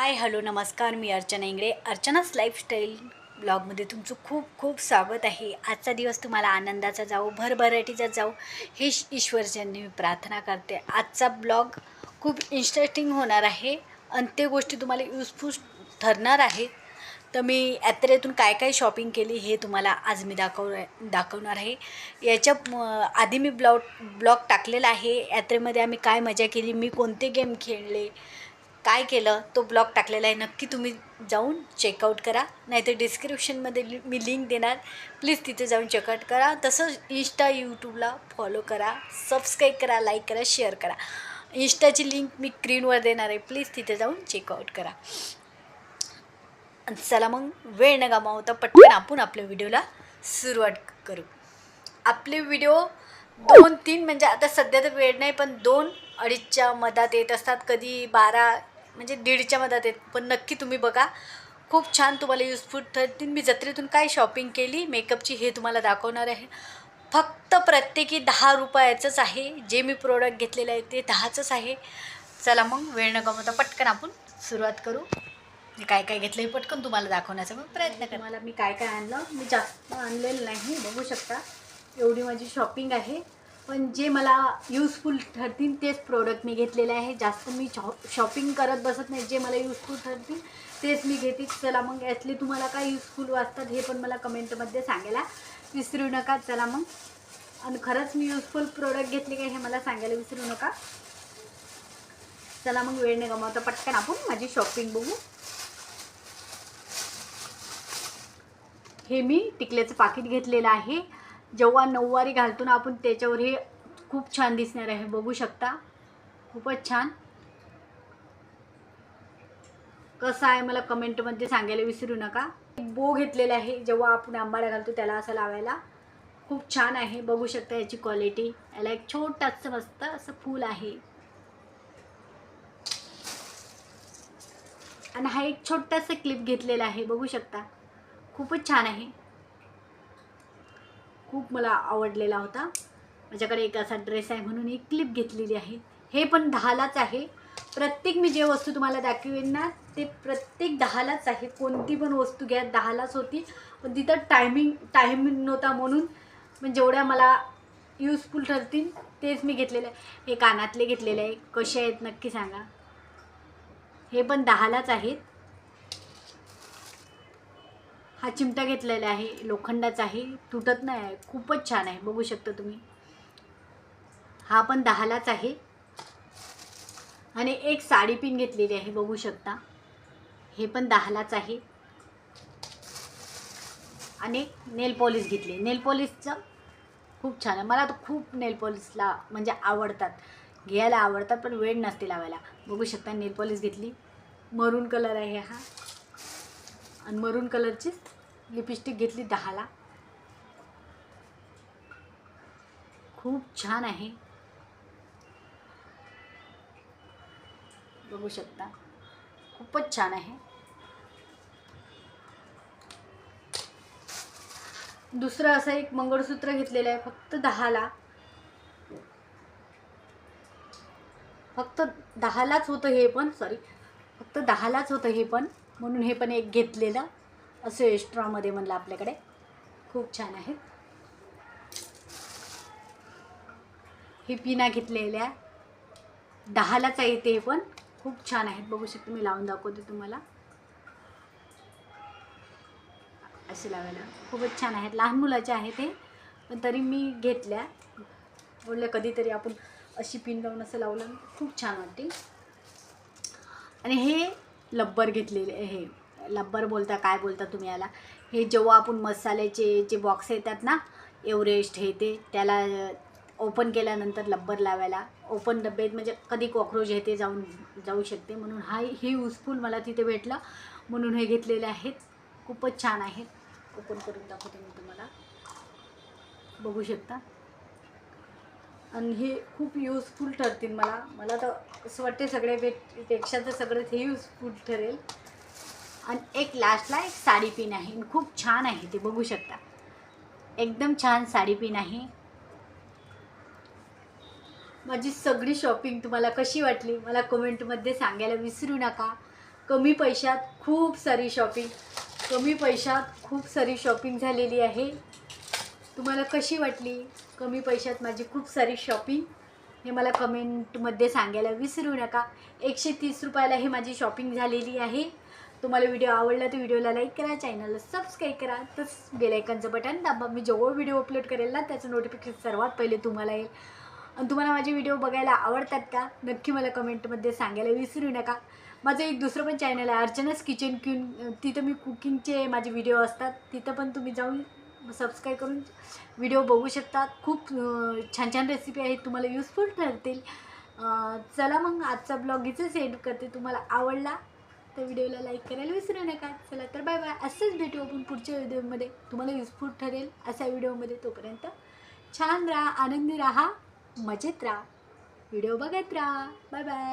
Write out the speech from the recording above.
हाय hello नमस्कार मी अर्चना इंगडे अर्चनाच लाईफस्टाईल ब्लॉगमध्ये तुमचं खूप खूप स्वागत आहे. आजचा दिवस तुम्हाला आनंदाचा जाऊ भरभराटीचा जाऊ हे श- मी प्रार्थना करते. आजचा ब्लॉग खूप इंटरेस्टिंग होणार आहे आणि ते गोष्टी तुम्हाला युजफुल ठरणार आहेत तर मी यात्रेतून काय काय शॉपिंग केली हे तुम्हाला आज मी दाखव दाखवणार आहे. याच्या आधी मी ब्लॉग ब्लॉग टाकलेला आहे. यात्रेमध्ये आम्ही काय मजा केली मी कोणते गेम खेळले काय केलं? तो ब्लॉग टाकलेला आहे. नक्की तुम्ही जाऊन चेकआउट करा. नाहीतर डिस्क्रिप्शनमध्ये लि- मी लिंक देणार. प्लीज तिथे जाऊन चेकआउट करा. तसंच इंस्टा यूट्यूबला फॉलो करा. सबस्क्राईब करा लाईक करा शेअर करा. इंस्टाची लिंक मी स्क्रीनवर देणार आहे. प्लीज तिथे जाऊन चेकआउट करा. आणि चला मग वेळ न गमावता पटकन आपण आपल्या व्हिडिओला सुरुवात करू. आपले व्हिडिओ दोन तीन म्हणजे आता सध्या तर वेळ नाही पण दोन अडीचच्या मधात येत असतात. कधी बारा म्हणजे दीडच्या मधात आहेत पण नक्की तुम्ही बघा. खूप छान तुम्हाला युजफुल ठरतील. मी जत्रेतून काय शॉपिंग केली मेकअपची हे तुम्हाला दाखवणार आहे. फक्त प्रत्येकी दहा रुपयाचंच आहे. जे मी प्रोडक्ट घेतलेलं आहे ते दहाचंच आहे. चला मग वेळ न गमवता पटकन आपण सुरुवात करू. मी काय काय घेतलं हे पटकन तुम्हाला दाखवण्याचा मग प्रयत्न कर मला मी काय काय आणलं? मी जास्त आणलेलं नाही बघू शकता. एवढी माझी शॉपिंग आहे. पण जे मला यूजफुल ठरतील तेच प्रोडक्ट मी घेतलेले आहे. जास्त मी शॉ शॉपिंग करत बसत नाही. जे मला यूजफुल ठरतील तेच मी घेते. चला मग यातले तुम्हाला काय यूजफुल वाचतात हे पण मला कमेंटमध्ये सांगायला विसरू नका. चला मग. आणि खरंच मी यूजफुल प्रोडक्ट घेतले काय हे मला सांगायला विसरू नका. चला मग वेळ नाही गमावता. पटकन आपण माझी शॉपिंग बघू. हे मी टिकल्याचं पाकिट घेतलेलं आहे. जेव्हा नऊवारी घालतो ना आपण त्याच्यावर हे खूप छान दिसणार आहे. बघू शकता. खूपच छान. कसं आहे मला कमेंटमध्ये सांगायला विसरू नका. एक बो घेतलेला आहे जेव्हा आपण आंबाडा घालतो त्याला असं लावायला. खूप छान आहे. बघू शकता याची क्वालिटी याला एक छोटंसं मस्त असं फूल आहे. आणि हा एक छोटासा क्लिप घेतलेला आहे. बघू शकता. खूपच छान आहे. खूप मला आवडलेला होता. माझ्याकडे एक असा ड्रेस आहे म्हणून एक क्लिप घेतलेली आहे. हे पण दहालाच आहे. प्रत्येक मी जे वस्तू तुम्हाला दाखवेन ना ते प्रत्येक दहालाच आहे. कोणती पण वस्तू घ्या दहालाच होती. पण तिथं टायमिंग टायमिंग नव्हता म्हणून पण जेवढ्या मला युजफुल ठरतील तेच मी घेतलेलं आहे. हे कानातले घेतलेले आहे. कसे आहेत नक्की सांगा. हे पण दहालाच आहेत. हा चिमटा घेतलेला आहे लोखंडाचा आहे तुटत नाही आहे खूपच छान आहे बघू शकता तुम्ही. हा पण दहालाच आहे. आणि एक साडी पिन घेतलेली आहे बघू शकता. हे पण दहालाच आहे. आणि नेल पॉलिश घेतली. नेल पॉलिशचं खूप छान आहे. मला तर खूप नेल पॉलिशला म्हणजे आवडतात. घ्यायला आवडतात पण वेळ नसते लावायला. बघू शकता नेल पॉलिश घेतली. मरून कलर आहे हा. आणि मरून कलरची लिपस्टिक घेतली दहाला. खूप छान आहे. बघू शकता. खूपच छान आहे. दुसरं असं एक मंगळसूत्र घेतलेलं आहे फक्त दहाला. फक्त दहालाच होतं हे पण सॉरी फक्त दहालाच होतं हे पण. म्हणून हे पण एक घेतलेलं. असं एक्स्ट्रामध्ये म्हणलं आपल्याकडे. खूप छान आहे. हे पिना घेतलेल्या. दहालाच आहे ते पण. खूप छान आहेत. बघू शकते मी लावून दाखवते तुम्हाला. असे लावायला. खूपच छान आहेत. लहान मुलाचे आहेत हे पण तरी मी घेतल्या. बोलल्या कधीतरी आपण अशी पिन लावून असं लावलं. खूप छान वाटते. आणि हे लब्बर घेतलेले हे लब्बर बोलता काय बोलता तुम्ही याला? हे जेव्हा आपण मसाल्याचे जे बॉक्स येतात ना एव्हरेस्ट हे ते त्याला ओपन केल्यानंतर लब्बर लावायला. ओपन डब्बेत म्हणजे कधी कॉक्रोच येते जाऊन जाऊ शकते. म्हणून हा हे युजफुल मला तिथे भेटलं. म्हणून हे घेतलेले आहेत. खूपच छान आहेत ओपन करून दाखवते मी तुम्हाला. बघू शकता? आणि हे खूप यूजफुल ठरतील मला. मला तर असं वाटते सगळे पेक्षा तर सगळ्यात हे यूजफुल ठरेल. आणि एक लास्टला एक साडी पिन आहे. आणि खूप छान आहे ते बघू शकता. एकदम छान साडी पिन आहे. माझी सगळी शॉपिंग तुम्हाला कशी वाटली मला कमेंटमध्ये सांगायला विसरू नका. कमी पैशात खूप सारी शॉपिंग कमी पैशात खूप सारी शॉपिंग झालेली आहे. तुम्हाला कशी वाटली? कमी पैशात माझी खूप सारी शॉपिंग हे मला कमेंटमध्ये सांगायला विसरू नका. एकशे तीस रुपयाला ही माझी शॉपिंग झालेली आहे. तुम्हाला व्हिडिओ आवडला तर व्हिडिओला लाईक करा चॅनलला सबस्क्राईब करा. तसंच बेलायकनचं बटन दाबा. मी जेव्हा व्हिडिओ अपलोड करेल ना त्याचं नोटिफिकेशन सर्वात पहिले तुम्हाला येईल. आणि तुम्हाला माझे व्हिडिओ बघायला आवडतात का? नक्की मला कमेंटमध्ये सांगायला विसरू नका. माझं एक दुसरं पण चॅनल आहे अर्चनाच किचन क्यून तिथं मी कुकिंगचे माझे व्हिडिओ असतात. तिथं पण तुम्ही जाऊन सबस्क्राईब करून व्हिडिओ बघू शकतात. खूप छान छान रेसिपी आहेत. तुम्हाला युजफुल ठरतील. चला मग आजचा ब्लॉग इथेच सेंड करते. तुम्हाला आवडला तर व्हिडिओला लाईक करायला विसरू नका. चला तर बाय बाय असंच भेटू आपण पुढच्या व्हिडिओमध्ये तुम्हाला युजफुल ठरेल. अशा व्हिडिओमध्ये तोपर्यंत छान राहा आनंदी राहा मजेत राहा. व्हिडिओ बघत राहा. Bye bye